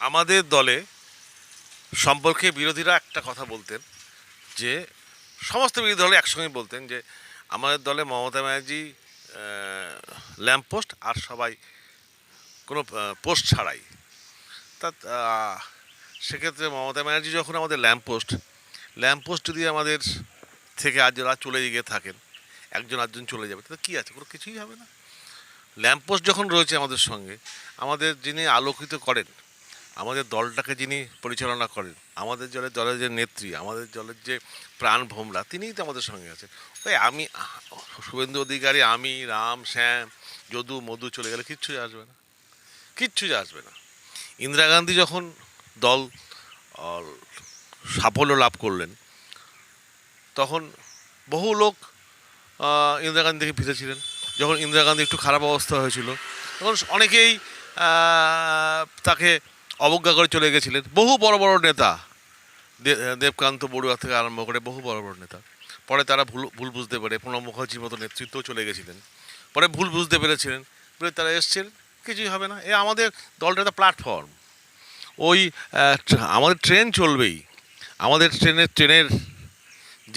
আমাদের দলে সম্পর্কে বিরোধীরা একটা কথা বলতেন, যে সমস্ত বিরোধী দলে একসঙ্গে বলতেন যে আমাদের দলে মমতা ব্যানার্জি ল্যাম্পপোস্ট আর সবাই কোনো পোস্ট ছাড়াই। তা সেক্ষেত্রে মমতা ব্যানার্জি যখন আমাদের ল্যাম্পপোস্ট ল্যাম্পপোস্ট যদি আমাদের থেকে আজ যারা চলে গিয়ে থাকেন, একজন আটজন চলে যাবে তাতে কী আছে? কোনো কিছুই হবে না। ল্যাম্পপোস্ট যখন রয়েছে আমাদের সঙ্গে, আমাদের যিনি আলোকিত করেন আমাদের দলটাকে যিনি পরিচালনা করেন, আমাদের দলের দলের যে নেত্রী, আমাদের দলের যে প্রাণ ভোমরা, তিনিই তো আমাদের সঙ্গে আছেন। ওই আমি, শুভেন্দু অধিকারী, আমি, রাম, শ্যাম, যদু, মধু চলে গেলে কিচ্ছু আসবে না। কিচ্ছু আসবে না। ইন্দিরা গান্ধী যখন দল সাফল্য লাভ করলেন, তখন বহু লোক ইন্দিরা গান্ধী থেকে ফিরেছিলেন যখন ইন্দিরা গান্ধী একটু খারাপ অবস্থা হয়েছিল, তখন অনেকেই তাকে অবজ্ঞা করে চলে গেছিলেন। বহু বড় বড় নেতা দেবকান্ত বড়ুয়া থেকে আরম্ভ করে বহু বড় বড় নেতা। পরে তারা ভুল ভুল বুঝতে পেরে, প্রণব মুখার্জির মতো নেতৃত্বও চলে গেছিলেন। পরে ভুল বুঝতে পেরেছিলেন, বলে তারা এসছেন, কিছুই হবে না। এ আমাদের দলটা একটা প্ল্যাটফর্ম ওই আমাদের ট্রেন চলবেই। আমাদের ট্রেনের ট্রেনের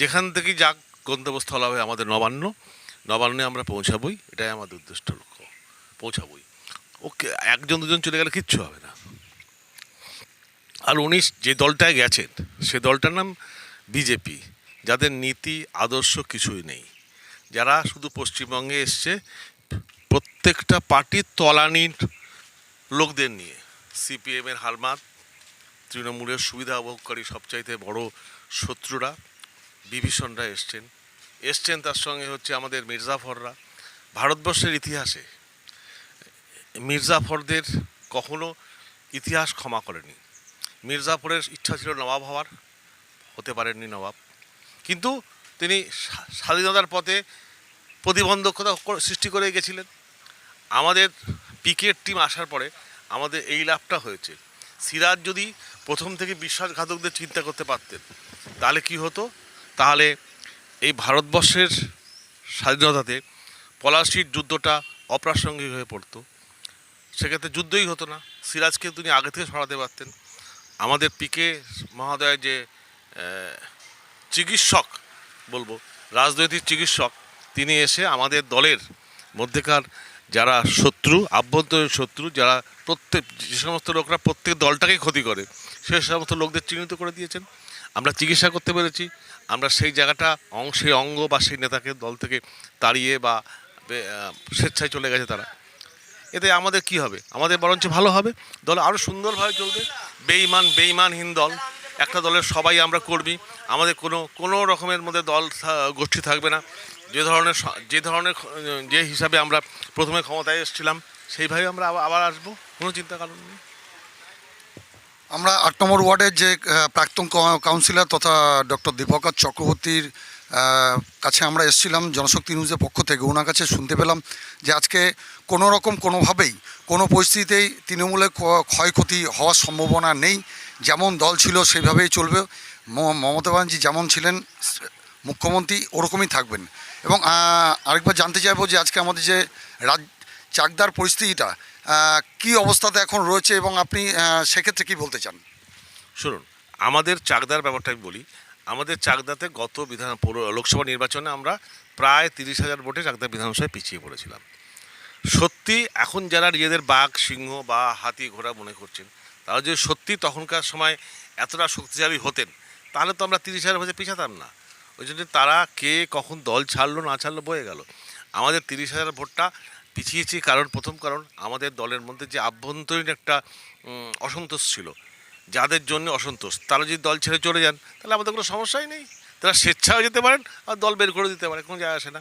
যেখান থেকেই যাক গন্তব্যস্থল হবে আমাদের নবান্ন। নবান্নে আমরা পৌঁছাবই, এটাই আমাদের উদ্দেশ্য লক্ষ্য। পৌঁছাবই। ওকে, একজন দুজন চলে গেলে কিচ্ছু হবে না। আর উনি যে দলটায় গেছেন, সে দলটার নাম বিজেপি। যাদের নীতি, আদর্শ কিছুই নেই। যারা শুধু পশ্চিমবঙ্গে এসছে, প্রত্যেকটা পার্টির তলানির লোকদের নিয়ে। সিপিএমের হারমাত তৃণমূলের সুবিধা উপভোগকারী সবচাইতে বড় শত্রুরা, বিভীষণরা এসছেন। এসছেন তার সঙ্গে হচ্ছে আমাদের মির্জাফররা। ভারতবর্ষের ইতিহাসে, মির্জাফরদের কখনো ইতিহাস ক্ষমা করেনি। মির্জাফরের ইচ্ছা ছিল নবাব হওয়ার, হতে পারেননি নবাব। কিন্তু তিনি স্বাধীনতার পথে প্রতিবন্ধকতা সৃষ্টি করে গেছিলেন। আমাদের পিকের টিম আসার পরে আমাদের এই লাভটা হয়েছে। সিরাজ যদি প্রথম থেকে বিশ্বাসঘাতকদের চিন্তা করতে পারতেন, তাহলে কি হতো? তাহলে এই ভারতবর্ষের স্বাধীনতাতে পলাশির যুদ্ধটা অপ্রাসঙ্গিক হয়ে পড়তো। সেক্ষেত্রে যুদ্ধই হতো না। সিরাজকে তিনি আগে থেকে সরাতে পারতেন। আমাদের পিকে মহোদয় যে চিকিৎসক বলব, রাজনৈতিক চিকিৎসক, তিনি এসে আমাদের দলের মধ্যেকার যারা শত্রু, আভ্যন্তরীণ শত্রু, যারা প্রত্যেক, যে সমস্ত লোকরা প্রত্যেক দলটাকেই ক্ষতি করে, সে সমস্ত লোকদের চিহ্নিত করে দিয়েছেন। আমরা চিকিৎসা করতে পেরেছি। আমরা সেই জায়গাটা অংশে অঙ্গ বা সেই নেতাকে দল থেকে তাড়িয়ে বা স্বেচ্ছায় চলে গেছে তারা। এতে আমাদের কি হবে? আমাদের বরঞ্চ ভালো হবে। দল আরও সুন্দরভাবে চলবে। বেইমান বেইমানহীন দল। একটা দলের সবাই আমরা কর্মী। আমাদের কোনো কোনো রকমের মধ্যে দল গোষ্ঠী থাকবে না। যে ধরনের যে ধরনের যে হিসাবে আমরা প্রথমে ক্ষমতায় এসেছিলাম, সেইভাবে আমরা আবার আসব। কোনো চিন্তা কারণ নেই। আমরা আট নম্বর ওয়ার্ডের যে প্রাক্তন কাউন্সিলর তথা ডক্টর দীপকার চক্রবর্তীর কাছে আমরা এসেছিলাম। জনশক্তি নিউজের পক্ষ থেকে। ওনার কাছে শুনতে পেলাম যে আজকে কোনো রকম কোনোভাবেই কোনো পরিস্থিতিতেই তৃণমূলের ক্ষয়ক্ষতি হওয়ার সম্ভাবনা নেই। যেমন দল ছিল সেভাবেই চলবে। মমতা ব্যানার্জি যেমন ছিলেন মুখ্যমন্ত্রী ওরকমই থাকবেন। এবং আরেকবার জানতে চাইব যে আজকে আমাদের যে রাজ, চাকদার পরিস্থিতিটা কি অবস্থাতে এখন রয়েছে এবং আপনি সেক্ষেত্রে কি বলতে চান? শুনুন, আমাদের চাকদার ব্যাপারটা আমি বলি। আমাদের চাকদাতে গত বিধান লোকসভা নির্বাচনে আমরা প্রায় তিরিশ হাজার ভোটে চাকদা বিধানসভায় পিছিয়ে পড়েছিলাম। সত্যি এখন যারা নিজেদের বাঘ, সিংহ বা হাতি, ঘোড়া মনে করছেন, তারা যদি সত্যি তখনকার সময় এতটা শক্তিশালী হতেন, তাহলে তো আমরা তিরিশ হাজার ভোটে পিছাতাম না। ওই জন্য তারা কে কখন দল ছাড়লো, না ছাড়লো, বয়ে গেল। আমাদের তিরিশ হাজার ভোটটা পিছিয়েছি কারণ, প্রথম কারণ, আমাদের দলের মধ্যে যে আভ্যন্তরীণ একটা অসন্তোষ ছিল, যাদের জন্য অসন্তোষ। তারা যদি দল ছেড়ে চলে যান, তাহলে আমাদের কোনো সমস্যাই নেই। তারা স্বেচ্ছাও যেতে পারেন আর দল বের করে দিতে পারে কোনো যায় আসে না।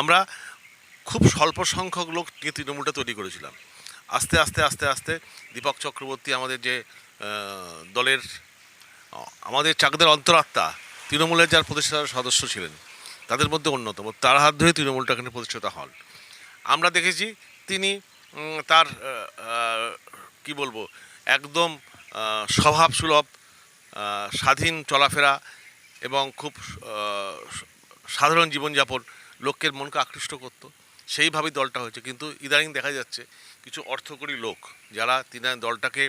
আমরা খুব স্বল্প সংখ্যক লোক নিয়ে তৃণমূলটা তৈরি করেছিলাম। আস্তে আস্তে আস্তে আস্তে দীপক চক্রবর্তী আমাদের যে দলের আমাদের চাকদের অন্তরাত্মা তৃণমূলের যার প্রতিষ্ঠাতা সদস্য ছিলেন তাদের মধ্যে অন্যতম। তার হাত ধরে তৃণমূলটা এখানে প্রতিষ্ঠিত হন। আমরা দেখেছি তিনি তার কি বলব একদম আহ, স্বভাবসুলভ আহ, স্বাধীন চলাফেরা এবং খুব সাধারণ জীবনযাপন লোকের মনকে আকৃষ্ট করত। সেইভাবেই দলটা হয়েছে। কিন্তু ইদানিং দেখা যাচ্ছে কিছু অর্থকরী লোক যারা তিনি দলটাকে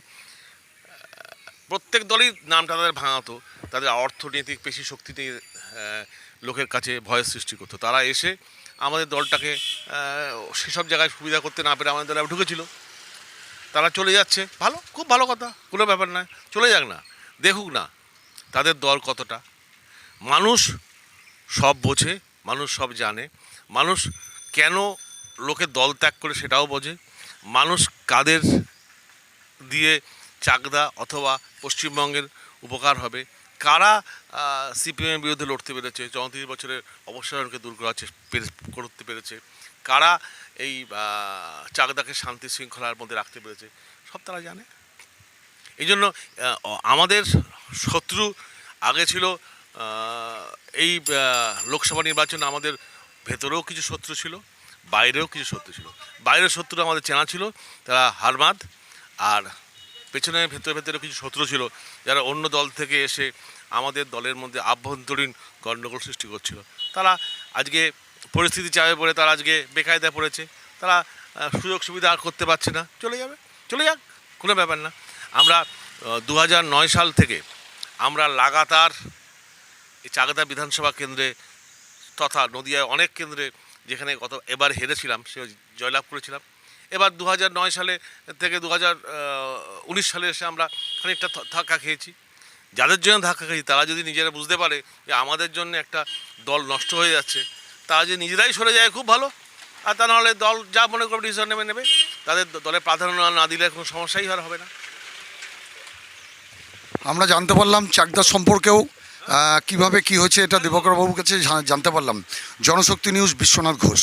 প্রত্যেক দলই নামটা তাদের ভাঙাতো, তাদের অর্থনৈতিক পেশি শক্তি নিয়ে লোকের কাছে ভয়ের সৃষ্টি করতো। তারা এসে আমাদের দলটাকে সেসব জায়গায় সুবিধা করতে না পেরে আমাদের দলে ঢুকেছিল। তারা চলে যাচ্ছে। ভালো, খুব ভালো কথা, কোনো ব্যাপার নয়। চলে যাক না, দেখুক না তাদের দল কতটা। মানুষ সব বোঝে, মানুষ সব জানে, মানুষ কেন লোকে দল ত্যাগ করে সেটাও বোঝে? মানুষ কাদের দিয়ে চাকদা অথবা পশ্চিমবঙ্গের উপকার হবে? কারা সিপিএমের বিরুদ্ধে লড়তে পেরেছে? চৌত্রিশ বছরের অবসরণকে দূর করা পেরে- করতে পেরেছে। কারা এই চাকদাকে শান্তি শৃঙ্খলার মধ্যে রাখতে পেরেছে? সব তারা জানে। এই জন্য আমাদের শত্রু আগে ছিল এই লোকসভা নির্বাচনে আমাদের ভেতরেও কিছু শত্রু ছিল, বাইরেও কিছু শত্রু ছিল। বাইরের শত্রু আমাদের চেনা ছিল, তারা হারমাদ, আর পেছনে ভেতরে ভেতরে কিছু শত্রু ছিল, যারা অন্য দল থেকে এসে আমাদের দলের মধ্যে আভ্যন্তরীণ গণ্ডগোল সৃষ্টি করছিল। তারা আজকে পরিস্থিতি চাপে পড়ে, তারা আজকে বেকায়দায় পড়েছে। তারা সুযোগ সুবিধা আর করতে পারছে না। চলে যাবে, চলে যাক, কোনো ব্যাপার না। আমরা দু সাল থেকে আমরা লাগাতার এই চাকদা বিধানসভা কেন্দ্রে তথা নদিয়ায় অনেক কেন্দ্রে যেখানে গত এবার হেরেছিলাম সে জয়লাভ করেছিলাম। এবার দু সালে থেকে দু হাজার উনিশ সালে এসে আমরা খানিকটা ধাক্কা খেয়েছি। যাদের জন্য ধাক্কা খেয়েছি, তারা যদি নিজেরা বুঝতে পারে যে আমাদের জন্য একটা দল নষ্ট হয়ে যাচ্ছে, তারা যদি নিজেরাই সরে যায় খুব ভালো। আর তা নাহলে দল যা মনে করবে ডিসিশন নেবে নেবে। তাদের দলে প্রাধান্য না দিলে কোনো সমস্যাই আর হবে না। আমরা জানতে পারলাম চাকদা সম্পর্কেও কীভাবে কি হয়েছে এটা দিবাকর বাবুর কাছে জানতে পারলাম। জনশক্তি নিউজ বিশ্বনাথ ঘোষ।